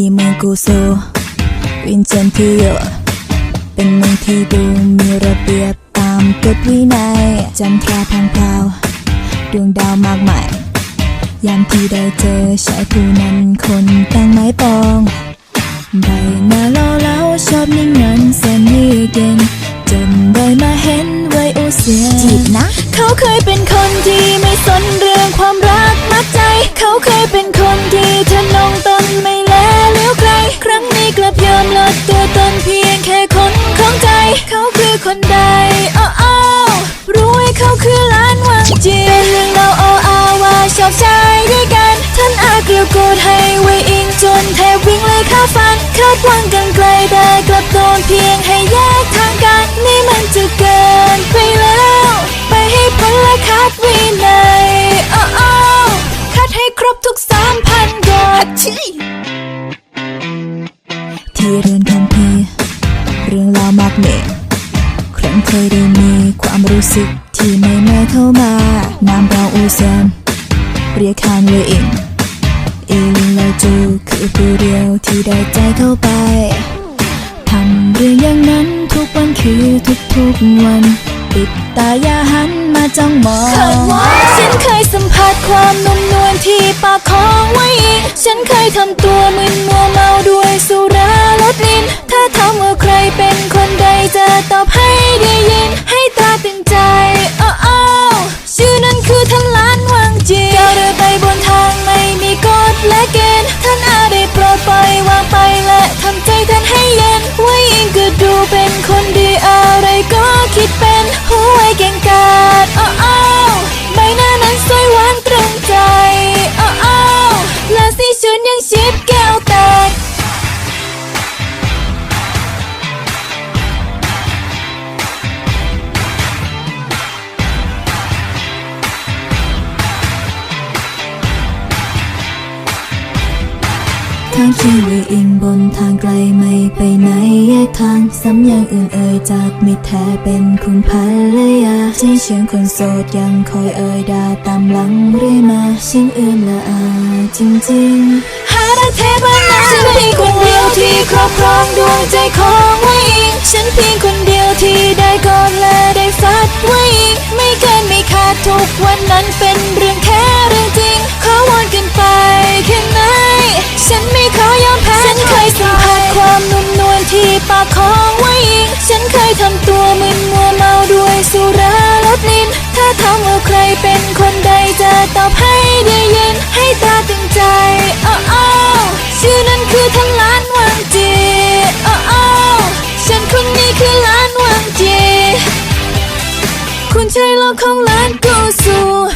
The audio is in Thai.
ที่เมืองกูซูวินเจนติโอเป็นเมืองที่ดูมีระเบียบตามกฎวินัยจันทราพังพราวดวงดาวมากมายยามที่ได้เจอชายผู้นั้นคนตั้งไม้ปอง ใบหน้าล่าเล้าชอบนิ่ อาเกลียวโกรธให้ไวอิงจนแทบวิ่งเลยข้าฟันคาดหวังกันไกลแต่กลับโดนเพียงให้แยกทางกันนี่มันจะเกินไปแล้ว ไปให้พ้นและคัดวินัยอ้ออ้าวคัดให้ครบทุกสามพันก่อนที่เรือนคำพีเรื่องราวมากเมยครั้งเคยได้มีความรู้สึกที่ไม่แม่เข้ามานามเราอูเซนเรียกคานเวอิง อีลิงและจูคือผู้เดียวที่ได้ใจเข้าไป ทำเรื่องอย่างนั้นทุกวันคือทุกๆวัน ปิดตาอย่าหันมาจ้องมองฉันเคยสัมผัสความนุ่มนวลที่ปากของไว้อีกฉันเคยทำตัวมึนมัว ชุนยังชิดแก้วแตก ทางชีวิตอิงบนทางไกลไม่ไปไหนแยกทางซ้ำอย่างอื่นเอ่ยจากมิตรแท้เป็นคุณภรรยาที่เชียงคนโสดยังคอยเอ่ยดาตามหลังเรื่อยมาฉันเอื้อมละอาจริงๆ หาได้เทพนาฉันเพียงคนเดียวที่ครอบครองดวงใจของไว้อิงฉันเพียงคนเดียวที่ได้กอดและได้ฟัดไว้อิงไม่เกินไม่ขาดทุกวันนั้นเป็นเรื่องแค่เรื่องจริง ขอวอนกันไปแค่ไหนฉันไม่ขอยอมแพ้ฉันเคยสัมผัสความนุ่มนวลที่ปากคอ concurso.